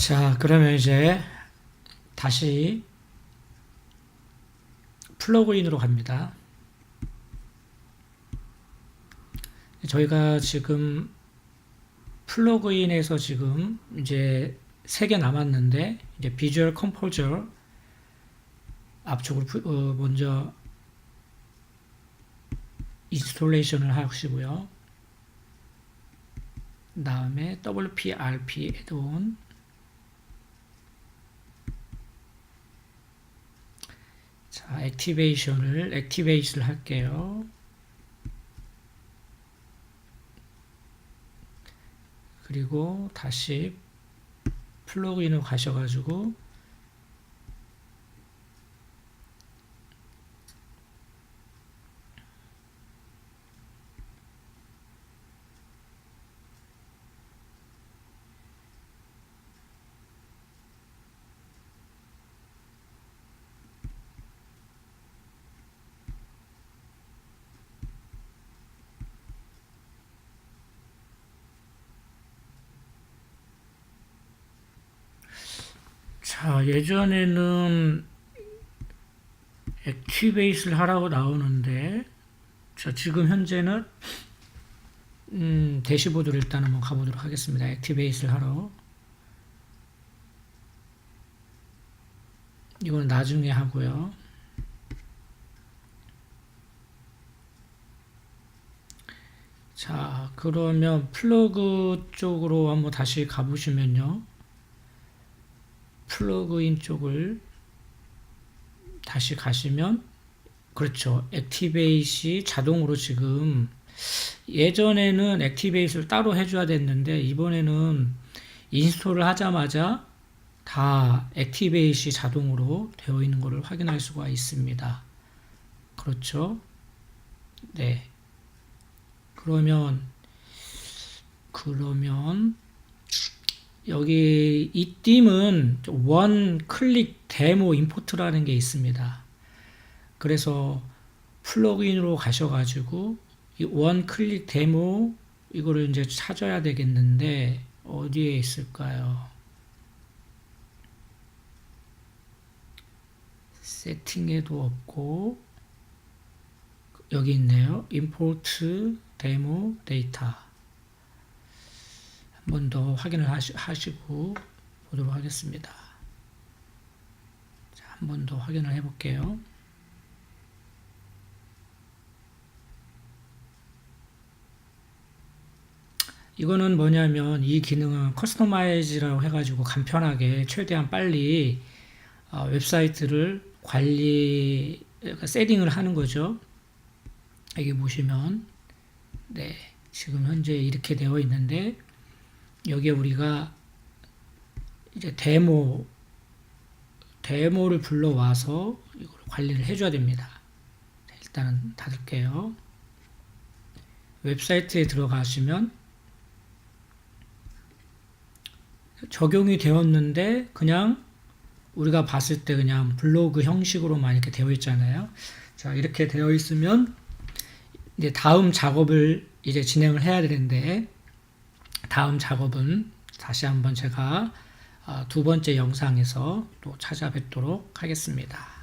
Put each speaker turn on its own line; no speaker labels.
자, 그러면 이제 다시 플러그인으로 갑니다. 저희가 지금 플러그인에서 지금 이제 세개 남았는데 이제 비주얼 컴포저 앞쪽으로 푸- 어, 먼저 인스톨레이션을 하시고요. 다음에 WPRP 애드온 자, 액티베이션을 액티베이트를 할게요. 그리고 다시 플러그인을 가셔가지고 자, 예전에는 액티베이스를 하라고 나오는데, 자, 지금 현재는, 음, 대시보드를 일단 한번 가보도록 하겠습니다. 액티베이스를 하러. 이거는 나중에 하고요. 자, 그러면 플러그 쪽으로 한번 다시 가보시면요. 플러그인 쪽을 다시 가시면 그렇죠. 액티베이시 자동으로 지금 예전에는 액티베이스를 따로 해줘야 됐는데 이번에는 인스톨을 하자마자 다 액티베이시 자동으로 되어 있는 것을 확인할 수가 있습니다. 그렇죠. 네. 그러면 그러면 여기 이 띠은 원 클릭 데모 임포트라는 게 있습니다. 그래서 플러그인으로 가셔가지고 이 원 클릭 데모 이거를 이제 찾아야 되겠는데 어디에 있을까요? 세팅에도 없고 여기 있네요. 임포트 데모 데이터 한번 더 확인을 하시, 하시고 보도록 하겠습니다. 한번 더 확인을 해 볼게요. 이거는 뭐냐면 이 기능은 커스터마이즈라고 해가지고 간편하게 최대한 빨리 어, 웹사이트를 관리 그러니까 세팅을 하는 거죠. 여기 보시면 네 지금 현재 이렇게 되어 있는데 여기에 우리가 이제 데모 데모를 불러와서 이걸 관리를 해줘야 됩니다. 자, 일단은 닫을게요. 웹사이트에 들어가시면 적용이 되었는데 그냥 우리가 봤을 때 그냥 블로그 형식으로만 이렇게 되어 있잖아요. 자 이렇게 되어 있으면 이제 다음 작업을 이제 진행을 해야 되는데 다음 작업은 다시 한번 제가 어, 두 번째 영상에서 또 찾아뵙도록 하겠습니다.